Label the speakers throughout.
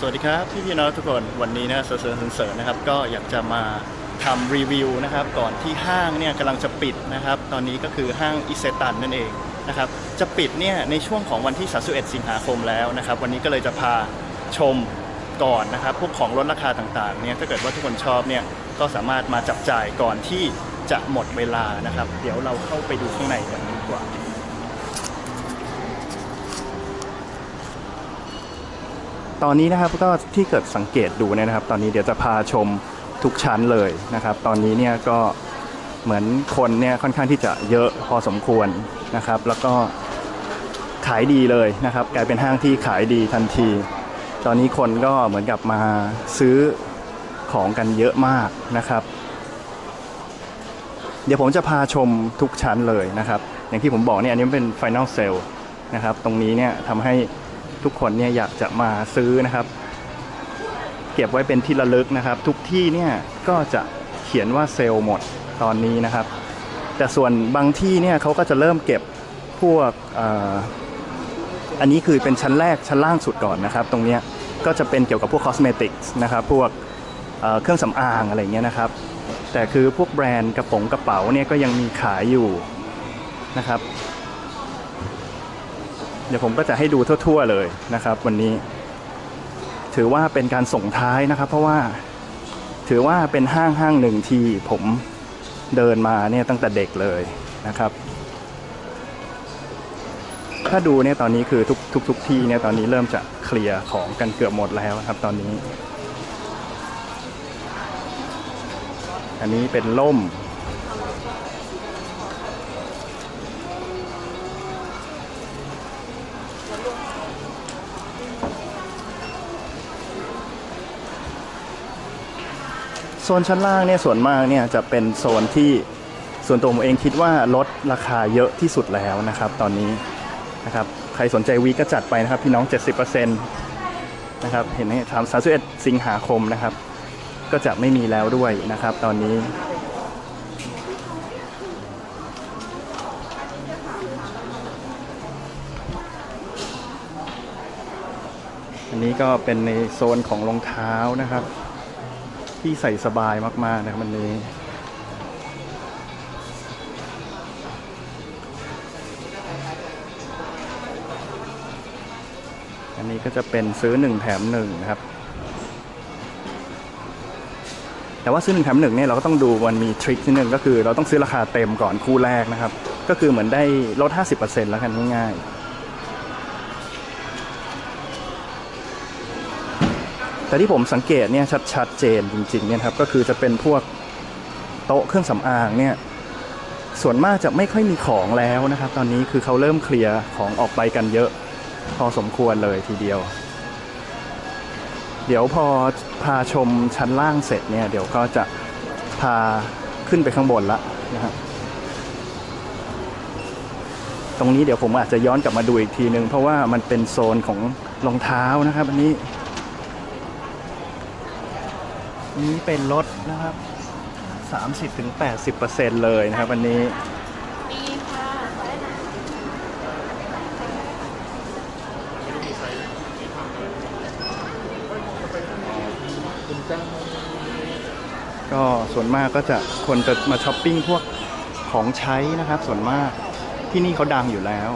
Speaker 1: สวัสดีครับพี่พี่น้องทุกคนวันนี้นะเสริร์เสริร์นะครับ ก็อยากจะมาทำรีวิวนะครับ ก่อนที่ห้างเนี่ยกำลังจะปิดนะครับ ตอนนี้ก็คือห้างอิเซตันนั่นเองนะครับจะปิดเนี่ยในช่วงของวันที่ 31 สิงหาคมแล้วนะครับ วันนี้ก็เลยจะพาชมก่อนนะครับ พวกของลดราคาต่างๆเนี่ยถ้าเกิดว่าทุกคนชอบเนี่ยก็สามารถมาจับจ่ายก่อนที่จะหมดเวลานะครับ เดี๋ยวเราเข้าไปดูข้างในกันดีกว่า ตอนนี้นะครับก็ที่เกิดสังเกตดูเนี่ยนะครับ ตอนนี้เดี๋ยวจะพาชมทุกชั้นเลยนะครับ ตอนนี้เนี่ยก็เหมือนคนเนี่ยค่อนข้างที่จะเยอะพอสมควรนะครับ แล้วก็ขายดีเลยนะครับ กลายเป็นห้างที่ขายดีทันที ตอนนี้คนก็เหมือนกับมาซื้อของกันเยอะมากนะครับ เดี๋ยวผมจะพาชมทุกชั้นเลยนะครับ อย่างที่ผมบอกเนี่ยอันนี้เป็น Final Sale นะครับ ตรงนี้เนี่ยทำให้ ทุกคนเนี่ยอยากจะมาซื้อนะครับ เก็บไว้เป็นที่ระลึกนะครับ ทุกที่เนี่ยก็จะเขียนว่าเซลล์หมดตอนนี้นะครับ แต่ส่วนบางที่เนี่ยเขาก็จะเริ่มเก็บพวกอ,อันนี้คือเป็นชั้นแรกชั้นล่างสุดก่อนนะครับ ตรงเนี้ยก็จะเป็นเกี่ยวกับพวกคอสเมติกส์นะครับพวกเอ่อเครื่องสำอางอะไรเงี้ยนะครับ แต่คือพวกแบรนด์กระป๋องกระเป๋าเนี่ยก็ยังมีขายอยู่นะครับ เดี๋ยวผมก็จะให้ดูทั่ว ๆ เลยนะครับ วันนี้ ถือว่าเป็นการส่งท้ายนะครับ เพราะว่าถือว่าเป็นห้างห้างหนึ่งที่ผมเดินมาเนี่ยตั้งแต่เด็กเลยนะครับ ถ้าดูเนี่ยตอนนี้คือทุกทุกทุกที่เนี่ยตอนนี้เริ่มจะเคลียร์ของกันเกือบหมดแล้วครับตอนนี้ อันนี้เป็นล่ม ซนชั้นล่างเนี่ยส่วนมากเนี่ยจะเป็นโซนที่ส่วนตัวผมเองคิดว่าลดราคาเยอะที่สุดแล้วนะครับ ตอนนี้นะครับใครสนใจวีก็จัดไปนะครับ พี่น้อง 70%นะครับเห็นไหมทำ31สิงหาคมนะครับ ก็จะไม่มีแล้วด้วยนะครับ ตอนนี้อันนี้ก็เป็นในโซนของรองเท้านะครับ ที่ใส่สบายมาก ๆ นะครับวันนี้ อันนี้ก็จะเป็นซื้อหนึ่งแถมหนึ่งนะครับ แต่ว่าซื้อหนึ่งแถมหนึ่งเนี่ยเราก็ต้องดูมันมีทริคนิดนึงก็คือเราต้องซื้อราคาเต็มก่อนคู่แรกนะครับ ก็คือเหมือนได้ลด 50%แล้วกันง่ายๆ แต่ที่ผมสังเกตเนี่ยชัดชัดเจนจริงๆเนี่ยครับก็คือจะเป็นพวกโต๊ะเครื่องสำอางเนี่ยส่วนมากจะไม่ค่อยมีของแล้วนะครับ ตอนนี้คือเขาเริ่มเคลียร์ของออกไปกันเยอะ พอสมควรเลยทีเดียว เดี๋ยวพอพาชมชั้นล่างเสร็จเนี่ยเดี๋ยวก็จะพาขึ้นไปข้างบนละนะครับตรงนี้เดี๋ยวผมอาจจะย้อนกลับมาดูอีกทีนึง เพราะว่ามันเป็นโซนของรองเท้านะครับ อันนี้ นี้เป็นลดนะครับ 30-80%เลยนะครับวันนี้ก็ส่วนมากก็จะคนจะมาช้อปปิ้งพวกของใช้นะครับ ส่วนมากที่นี่เขาดังอยู่แล้ว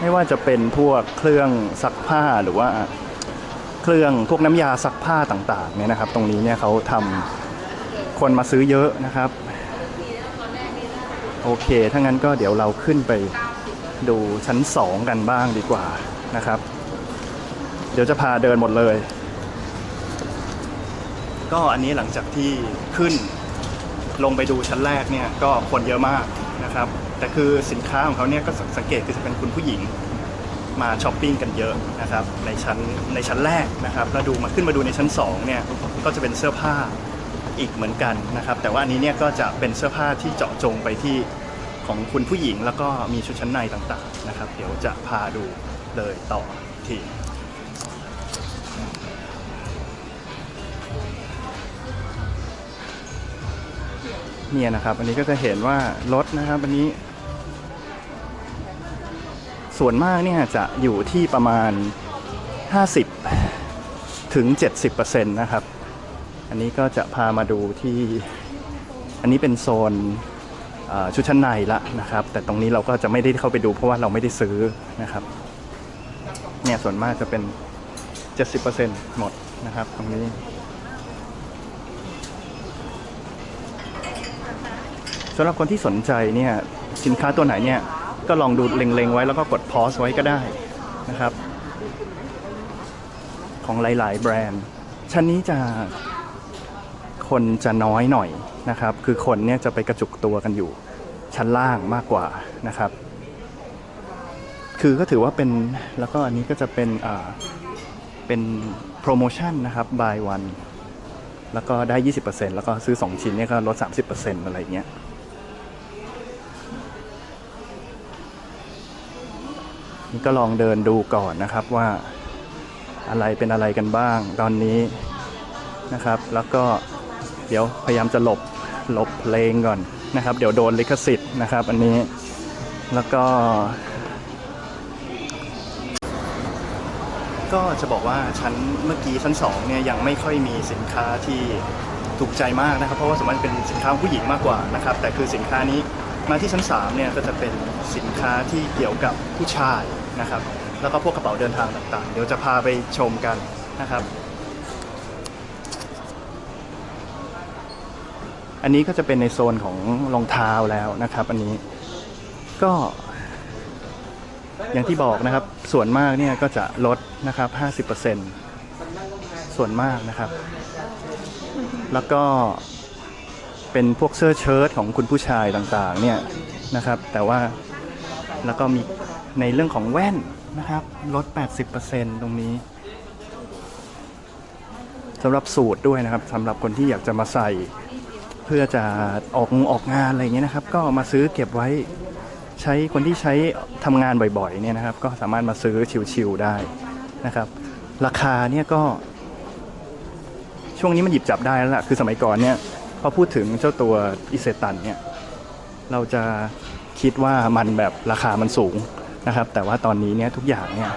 Speaker 1: ไม่ว่าจะเป็นพวกเครื่องซักผ้าหรือว่า เครื่องพวกน้ำยาซักผ้าต่างๆเนี่ยนะครับ ตรงนี้เนี่ยเขาทำคนมาซื้อเยอะนะครับ โอเค ถ้างั้นก็เดี๋ยวเราขึ้นไปดูชั้น 2 กันบ้างดีกว่านะครับ เดี๋ยวจะพาเดินหมดเลย ก็อันนี้หลังจากที่ขึ้นลงไปดูชั้นแรกเนี่ยก็คนเยอะมากนะครับ แต่คือสินค้าของเขาเนี่ยก็สังเกตคือจะเป็นคุณผู้หญิง มาช้อปปิ้งกันเยอะนะครับในชั้นในชั้นแรกนะครับแล้วดูมาขึ้นมาดูในชั้น2เนี่ยก็จะเป็นเสื้อผ้าอีกเหมือนกันนะครับ แต่ว่าอันนี้เนี่ยก็จะเป็นเสื้อผ้าที่เจาะจงไปที่ของคุณผู้หญิง แล้วก็มีชุดชั้นในต่างๆนะครับ เดี๋ยวจะพาดูเลยต่อทีเนี่ยนะครับ อันนี้ก็จะเห็นว่ารถนะครับอันนี้ ส่วนมากเนี่ยจะอยู่ที่ประมาณ 50 ถึง 70%นะครับ อันนี้ก็จะพามาดูที่ อันนี้เป็นโซนชุดชั้นในละนะครับ แต่ตรงนี้เราก็จะไม่ได้เข้าไปดูเพราะว่าเราไม่ได้ซื้อนะครับ เนี่ยส่วนมากจะเป็น 70%หมดนะครับ ตรงนี้สำหรับคนที่สนใจเนี่ยสินค้าตัวไหนเนี่ย ก็ลองดูเล็งๆไว้แล้วก็กดพอสไว้ก็ได้นะครับ ของหลาย ๆ แบรนด์ ชั้นนี้จะคนจะน้อยหน่อยนะครับ คือคนเนี่ยจะไปกระจุกตัวกันอยู่ชั้นล่างมากกว่านะครับ คือก็ถือว่าเป็นแล้วก็อันนี้ก็จะเป็นอ่าเป็นโปรโมชั่นนะครับ buy one แล้วก็ได้ 20%แล้วก็ซื้อ 2 ชิ้นเนี่ยก็ลด 30%อะไรอย่างเงี้ย ก็ลองเดินดูก่อนนะครับว่าอะไรเป็นอะไรกันบ้างตอนนี้นะครับ แล้วก็เดี๋ยวพยายามจะหลบหลบเพลงก่อนนะครับ เดี๋ยวโดนลิขสิทธิ์นะครับ อันนี้แล้วก็ ก็จะบอกว่าชั้นเมื่อกี้ชั้น2เนี่ยยังไม่ค่อยมีสินค้าที่ถูกใจมากนะครับ เพราะว่าสมมติเป็นสินค้าผู้หญิงมากกว่านะครับ แต่คือสินค้านี้มาที่ชั้น3เนี่ยก็จะเป็นสินค้าที่เกี่ยวกับผู้ชาย นะครับ แล้วก็พวกกระเป๋าเดินทางต่างๆ เดี๋ยวจะพาไปชมกันนะครับ อันนี้ก็จะเป็นในโซนของรองเท้าแล้วนะครับ อันนี้ก็ อย่างที่บอกนะครับ ส่วนมากเนี่ยก็จะลดนะครับ 50%ส่วนมากนะครับ แล้วก็เป็นพวกเสื้อเชิ้ตของคุณผู้ชายต่างๆ เนี่ยนะครับ แต่ว่าแล้วก็มี ในเรื่องของแว่นนะครับลด 80%ตรงนี้สำหรับสูตรด้วยนะครับสำหรับคนที่อยากจะมาใส่ เพื่อจะออกงออกงานอะไรอย่างเงี้ยนะครับ ก็มาซื้อเก็บไว้ใช้คนที่ใช้ทำงานบ่อยๆเนี่ยนะครับ ก็สามารถมาซื้อชิวๆได้นะครับ ราคาเนี่ยก็ ช่วงนี้มันหยิบจับได้แล้วล่ะคือสมัยก่อนเนี่ยพอพูดถึงเจ้าตัวอิเซตันเนี่ยเราจะคิดว่ามันแบบราคามันสูง นะครับ แต่ว่าตอนนี้เนี่ยทุกอย่างเนี่ย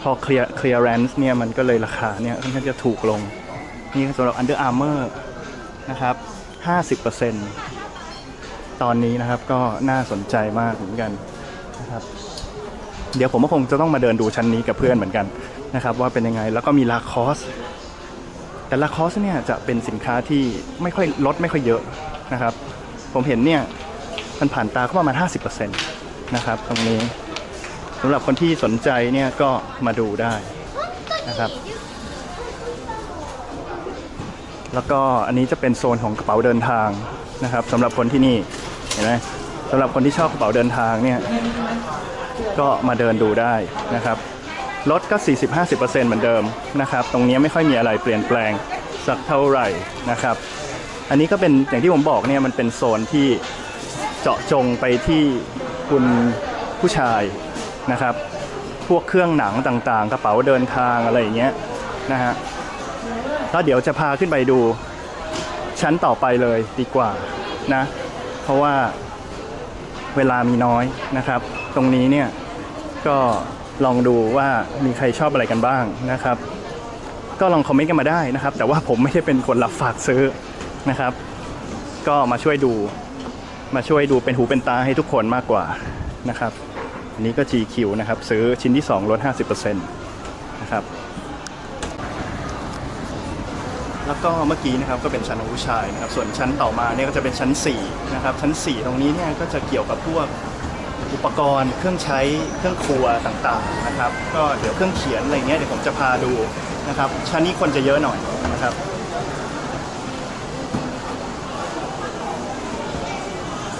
Speaker 1: พอเคลียร์เคลียร์แรนซ์เนี่ยมันก็เลยราคาเนี่ยค่อนข้างจะถูกลง นี่สำหรับ Under Armour นะครับ 50%ตอนนี้นะครับก็น่าสนใจมากเหมือนกันนะครับ เดี๋ยวผมก็คงจะต้องมาเดินดูชั้นนี้กับเพื่อนเหมือนกันนะครับว่าเป็นยังไงแล้วก็มีลาคอสแต่ลาคอสเนี่ยจะเป็นสินค้าที่ไม่ค่อยลดไม่ค่อยเยอะนะครับ ผมเห็นเนี่ยมันผ่านตาก็ประมาณ 50%นะครับตรงนี้ สำหรับคนที่สนใจเนี่ยก็มาดูได้นะครับ แล้วก็อันนี้จะเป็นโซนของกระเป๋าเดินทางนะครับสำหรับคนที่นี่เห็นไหมสำหรับคนที่ชอบกระเป๋าเดินทางเนี่ยก็มาเดินดูได้นะครับลดก็ 40-50%เหมือนเดิมนะครับ ตรงนี้ไม่ค่อยมีอะไรเปลี่ยนแปลงสักเท่าไหร่นะครับ อันนี้ก็เป็นอย่างที่ผมบอกเนี่ยมันเป็นโซนที่เจาะจงไปที่คุณผู้ชาย นะครับ พวกเครื่องหนังต่างๆ กระเป๋าเดินทางอะไรอย่างเงี้ยนะฮะแล้วเดี๋ยวจะพาขึ้นไปดูชั้นต่อไปเลยดีกว่านะ เพราะว่าเวลามีน้อยนะครับ ตรงนี้เนี่ยก็ลองดูว่ามีใครชอบอะไรกันบ้างนะครับ ก็ลองคอมเมนต์กันมาได้นะครับ แต่ว่าผมไม่ได้เป็นคนรับฝากซื้อนะครับ ก็มาช่วยดูมาช่วยดูเป็นหูเป็นตาให้ทุกคนมากกว่านะครับ อันนี้ก็ GQ นะครับ ซื้อชิ้นที่ 2 ลด 50%นะครับ แล้วก็เมื่อกี้นะครับก็เป็นชั้นของผู้ชายนะครับ ส่วนชั้นต่อมาเนี่ยก็จะเป็นชั้น 4 นะครับ ชั้น 4 ตรงนี้เนี่ยก็จะเกี่ยวกับพวกอุปกรณ์ เครื่องใช้เครื่องครัวต่างๆนะครับ ก็เดี๋ยวเครื่องเขียนอะไรเงี้ยเดี๋ยวผมจะพาดูนะครับ ชั้นนี้คนจะเยอะหน่อยนะครับ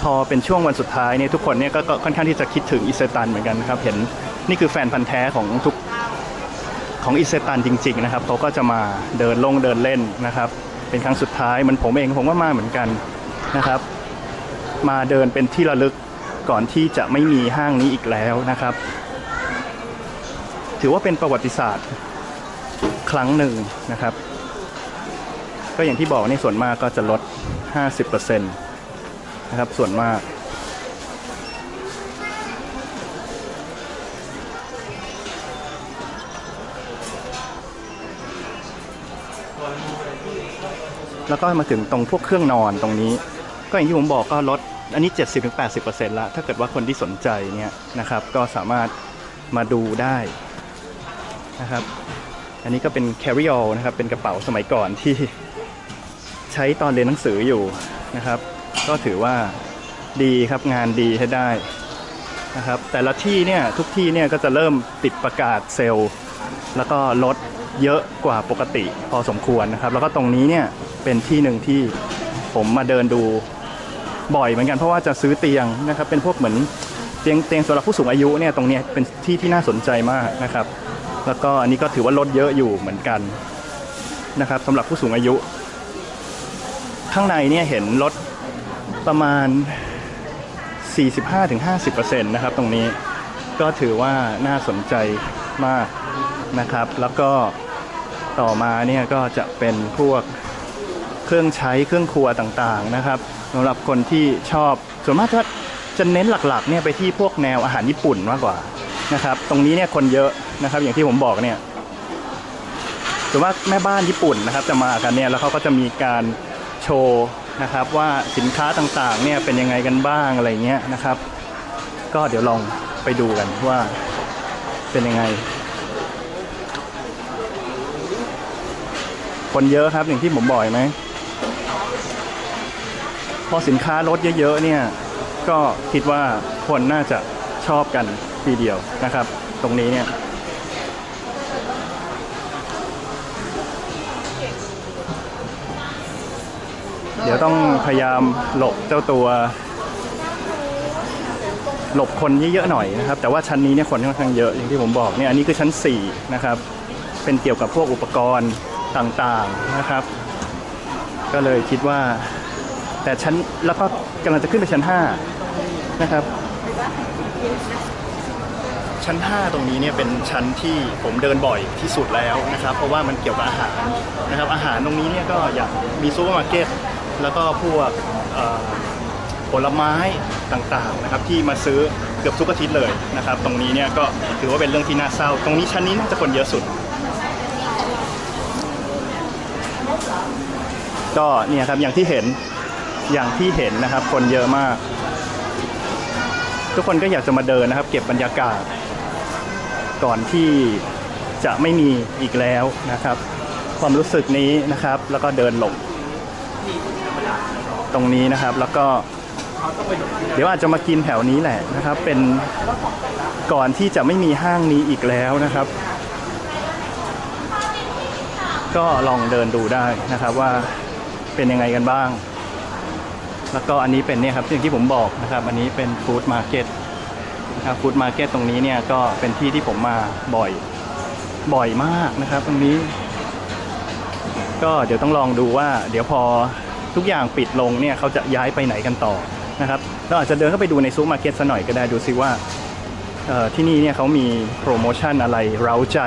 Speaker 1: พอเป็นช่วงวันสุดท้ายเนี่ยทุกคนเนี่ยก็ค่อนข้างที่จะคิดถึงอิเซตันเหมือนกันนะครับ เห็นนี่คือแฟนพันธ์แท้ของทุกของอิเซตันจริง ๆ นะครับเขาก็จะมาเดินลงเดินเล่นนะครับ เป็นครั้งสุดท้ายมันผมเองผมก็มาเหมือนกันนะครับ มาเดินเป็นที่ระลึกก่อนที่จะไม่มีห้างนี้อีกแล้วนะครับ ถือว่าเป็นประวัติศาสตร์ครั้งหนึ่งนะครับ ก็อย่างที่บอกในส่วนมากก็จะลด 50% นะครับ ส่วนมาก แล้วก็มาถึงตรงพวกเครื่องนอนตรงนี้ ก็อย่างที่ผมบอกก็ลดอันนี้ 70-80%ละถ้าเกิดว่าคนที่สนใจเนี่ยนะครับ ก็สามารถมาดูได้นะครับ อันนี้ก็เป็น carry all นะครับ เป็นกระเป๋าสมัยก่อนที่ใช้ตอนเรียนหนังสืออยู่นะครับ ก็ถือว่าดีครับงานดีใช้ได้นะครับแต่ละที่เนี่ยทุกที่เนี่ยก็จะเริ่มติดประกาศเซลล์ แล้วก็ลดเยอะกว่าปกติพอสมควรนะครับ แล้วก็ตรงนี้เนี่ยเป็นที่หนึ่งที่ผมมาเดินดูบ่อยเหมือนกันเพราะว่าจะซื้อเตียงนะครับ เป็นพวกเหมือนเตียงเตียงสำหรับผู้สูงอายุเนี่ยตรงนี้เป็นที่ที่น่าสนใจมากนะครับ แล้วก็อันนี้ก็ถือว่าลดเยอะอยู่เหมือนกันนะครับสำหรับผู้สูงอายุ ข้างในเนี่ยเห็นลด ประมาณ 45-50%นะครับตรงนี้ก็ถือว่าน่าสนใจมากนะครับ แล้วก็ต่อมาเนี่ยก็จะเป็นพวกเครื่องใช้เครื่องครัวต่างๆนะครับสำหรับคนที่ชอบส่วนมากจะจะเน้นหลักๆเนี่ยไปที่พวกแนวอาหารญี่ปุ่นมากกว่านะครับ ตรงนี้เนี่ยคนเยอะนะครับ อย่างที่ผมบอกเนี่ยส่วนมากแม่บ้านญี่ปุ่นนะครับ จะมากันเนี่ยแล้วเขาก็จะมีการโชว์ นะครับ ว่าสินค้าต่างๆเนี่ยเป็นยังไงกันบ้างอะไรเงี้ยนะครับ ก็เดี๋ยวลองไปดูกันว่าเป็นยังไง คนเยอะครับอย่างที่ผมบอกไหมพอสินค้าลดเยอะๆเนี่ยก็คิดว่าคนน่าจะชอบกันทีเดียวนะครับ ตรงนี้เนี่ย เดี๋ยวต้องพยายามหลบเจ้าตัว หลบคนเยอะๆหน่อยนะครับ แต่ว่าชั้นนี้เนี่ยคนค่อนข้างเยอะอย่างที่ผมบอกเนี่ยอันนี้คือชั้น 4 นะครับ เป็นเกี่ยวกับพวกอุปกรณ์ต่างๆนะครับ ก็เลยคิดว่า แต่ชั้นแล้วก็กำลังจะขึ้นไปชั้น 5 นะครับ ชั้น 5 ตรงนี้เนี่ยเป็นชั้นที่ผมเดินบ่อยที่สุดแล้วนะครับ เพราะว่ามันเกี่ยวกับอาหารนะครับ อาหารตรงนี้เนี่ยก็อย่างมีซูเปอร์มาร์เก็ต แล้วก็พวกผลไม้ต่างๆนะครับที่มาซื้อเกือบทุกอาทิตย์เลยนะครับ ตรงนี้เนี่ยก็ถือว่าเป็นเรื่องที่น่าเศร้า ตรงนี้ชั้นนี้น่าจะคนเยอะสุด ก็เนี่ยครับอย่างที่เห็นอย่างที่เห็นนะครับ คนเยอะมาก ทุกคนก็อยากจะมาเดินนะครับ เก็บบรรยากาศ ก่อนที่จะไม่มีอีกแล้วนะครับ ความรู้สึกนี้นะครับ แล้วก็เดินหลบ ตรงนี้นะครับ แล้วก็เดี๋ยวอาจจะมากินแถวนี้แหละนะครับ เป็นก่อนที่จะไม่มีห้างนี้อีกแล้วนะครับ ก็ลองเดินดูได้นะครับว่าเป็นยังไงกันบ้าง แล้วก็อันนี้เป็นเนี่ยครับอย่างที่ผมบอกนะครับ อันนี้เป็นฟู้ดมาร์เก็ตนะครับฟู้ดมาร์เก็ตตรงนี้เนี่ยก็เป็นที่ที่ผมมาบ่อยบ่อยมากนะครับ ตรงนี้ ก็เดี๋ยวต้องลองดูว่า เดี๋ยวพอ ทุกอย่างปิดลงเนี่ยเขาจะย้ายไปไหนกันต่อนะครับเราอาจจะเดินเข้าไปดูในซูเปอร์มาร์เก็ตสัหน่อยก็ได้ดูซิว่าที่นี่เนี่ยเขามีโปรโมชั่นอะไรเร้าใจ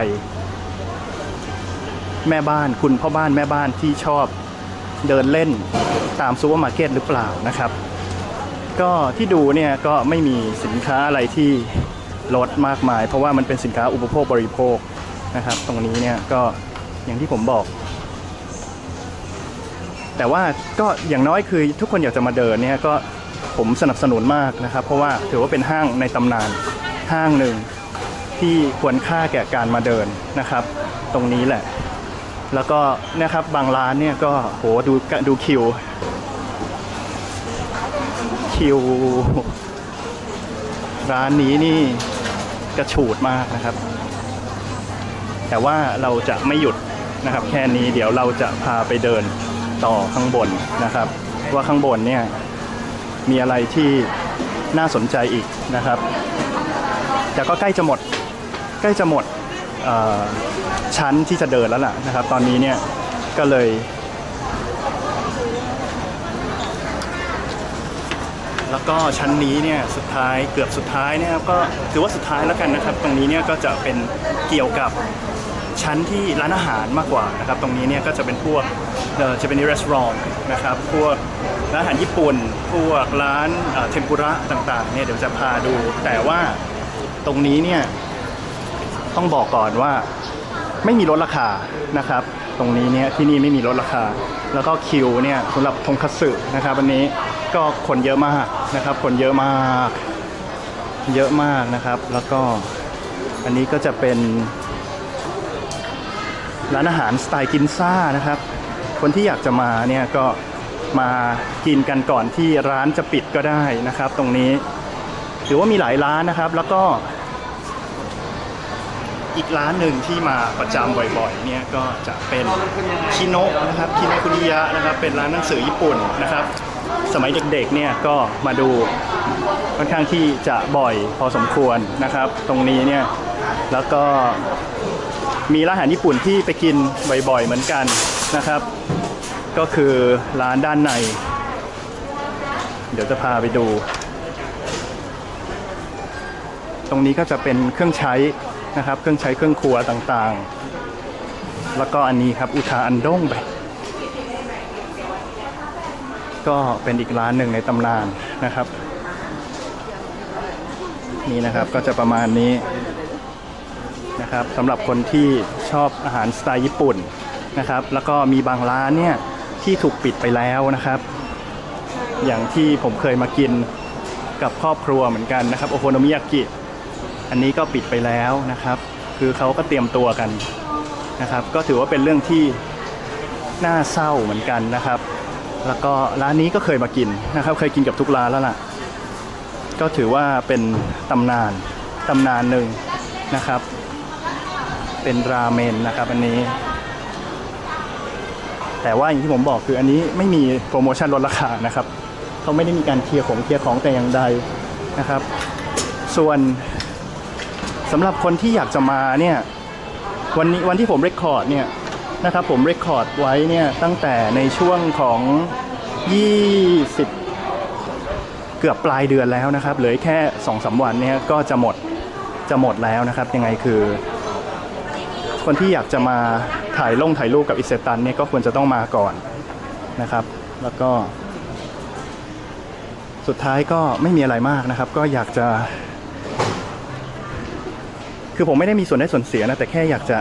Speaker 1: แม่บ้านคุณพ่อบ้านแม่บ้านที่ชอบเดินเล่นตามซูเปอร์มาร์เก็ตหรือเปล่านะครับ ก็ที่ดูเนี่ยก็ไม่มีสินค้าอะไรที่ลดมากมาย เพราะว่ามันเป็นสินค้าอุปโภคบริโภคนะครับ ตรงนี้เนี่ยก็อย่างที่ผมบอก แต่ว่าก็อย่างน้อยคือทุกคนอยากจะมาเดินเนี่ยก็ผมสนับสนุนมากนะครับ เพราะว่าถือว่าเป็นห้างในตำนานห้างหนึ่งที่ควรค่าแก่การมาเดินนะครับ ตรงนี้แหละ แล้วก็นะครับบางร้านเนี่ยก็โหดูดูคิว คิว ร้านนี้นี่กระฉูดมากนะครับ แต่ว่าเราจะไม่หยุดนะครับ แค่นี้เดี๋ยวเราจะพาไปเดิน ต่อข้างบนนะครับ ว่าข้างบนเนี่ยมีอะไรที่น่าสนใจอีกนะครับ แต่ก็ใกล้จะหมดใกล้จะหมดชั้นที่จะเดินแล้วล่ะนะครับ ตอนนี้เนี่ยก็เลยแล้วก็ชั้นนี้เนี่ยสุดท้ายเกือบสุดท้ายเนี่ยก็ถือว่าสุดท้ายแล้วกันนะครับ ตรงนี้เนี่ยก็จะเป็นเกี่ยวกับ ชั้นที่ร้านอาหารมากกว่านะครับ ตรงนี้เนี่ยก็จะเป็นพวกเจะเป็นรีสอร์ทนะครับ พวกร้านอาหารญี่ปุ่น พวกร้านเทมปุระต่างๆเนี่ยเดี๋ยวจะพาดู แต่ว่าตรงนี้เนี่ยต้องบอกก่อนว่าไม่มีลดราคานะครับ ตรงนี้เนี่ยที่นี่ไม่มีลดราคา แล้วก็คิวเนี่ยสำหรับทงคัตสึนะครับวันนี้ก็คนเยอะมากนะครับ คนเยอะมาก เยอะมากนะครับ แล้วก็อันนี้ก็จะเป็น ร้านอาหารสไตล์กินซ่านะครับ คนที่อยากจะมาเนี่ยก็มากินกันก่อนที่ร้านจะปิดก็ได้นะครับ ตรงนี้ถือว่ามีหลายร้านนะครับ แล้วก็ อีกร้านหนึ่งที่มาประจำบ่อยๆ เนี่ยก็จะเป็นคิโนะนะครับคิโนะคุนิยะนะครับ เป็นร้านหนังสือญี่ปุ่นนะครับ สมัยเด็กๆ เนี่ยก็มาดูค่อนข้างที่จะบ่อยพอสมควรนะครับ ตรงนี้เนี่ยแล้วก็ มีร้านอาหารญี่ปุ่นที่ไปกินบ่อยๆเหมือนกันนะครับ ก็คือร้านด้านใน เดี๋ยวจะพาไปดู ตรงนี้ก็จะเป็นเครื่องใช้นะครับ เครื่องใช้เครื่องครัวต่างๆ แล้วก็อันนี้ครับอุทาอันด้งไปก็เป็นอีกร้านหนึ่งในตำนานนะครับ นี่นะครับก็จะประมาณนี้ นะครับสำหรับคนที่ชอบอาหารสไตล์ญี่ปุ่นนะครับ แล้วก็มีบางร้านเนี่ยที่ถูกปิดไปแล้วนะครับ อย่างที่ผมเคยมากินกับครอบครัวเหมือนกันนะครับโอโคโนมิยากิอันนี้ก็ปิดไปแล้วนะครับ คือเขาก็เตรียมตัวกันนะครับ ก็ถือว่าเป็นเรื่องที่น่าเศร้าเหมือนกันนะครับ แล้วก็ร้านนี้ก็เคยมากินนะครับ เคยกินกับทุกร้านแล้วล่ะ ก็ถือว่าเป็นตำนานตำนานหนึ่งนะครับ เป็นราเมนนะครับอันนี้ แต่ว่าอย่างที่ผมบอกคืออันนี้ไม่มีโปรโมชั่นลดราคานะครับเขาไม่ได้มีการเคลียร์ของเคลียร์ของแต่อย่างใดนะครับ ส่วนสำหรับคนที่อยากจะมาเนี่ยวันนี้วันที่ผมเรคคอร์ดเนี่ยนะครับผมเรคคอร์ดไว้เนี่ยตั้งแต่ในช่วงของ 20 เกือบปลายเดือนแล้วนะครับเหลือแค่2อสวันเนี่ยก็จะหมดจะหมดแล้วนะครับ ยังไงคือ คนที่อยากจะมาถ่ายลงถ่ายรูปกับอิเซตันเนี่ยก็ควรจะต้องมาก่อนนะครับ แล้วก็ สุดท้ายก็ไม่มีอะไรมากนะครับ ก็อยากจะ คือผมไม่ได้มีส่วนได้ส่วนเสียนะแต่แค่อยากจะ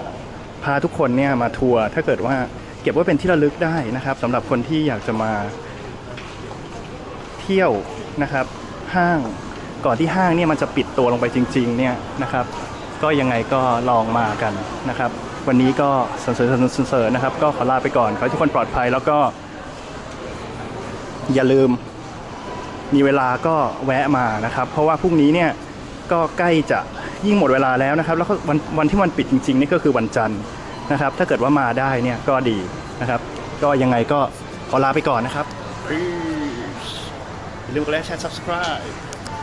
Speaker 1: พาทุกคนเนี่ยมาทัวร์ถ้าเกิดว่าเก็บไว้เป็นที่ระลึกได้นะครับสำหรับคนที่อยากจะมาเที่ยวนะครับ ห้างก่อนที่ห้างเนี่ยมันจะปิดตัวลงไปจริง ๆ เนี่ยนะครับ ก็ยังไงก็ลองมากันนะครับ วันนี้ก็สนเสริญสนเสริญนะครับ ก็ขอลาไปก่อนขอให้ทุกคนปลอดภัยแล้วก็ อย่าลืม มีเวลาก็แวะมานะครับ เพราะว่าพรุ่งนี้เนี่ยก็ใกล้จะยิ่งหมดเวลาแล้วนะครับ แล้วก็วันวันที่มันปิดจริงๆนี่ก็คือวันจันทร์นะครับ ถ้าเกิดว่ามาได้เนี่ยก็ดีนะครับ ก็ยังไงก็ขอลาไปก่อนนะครับ Peace อย่าลืมกดไลค์แชร์ subscribe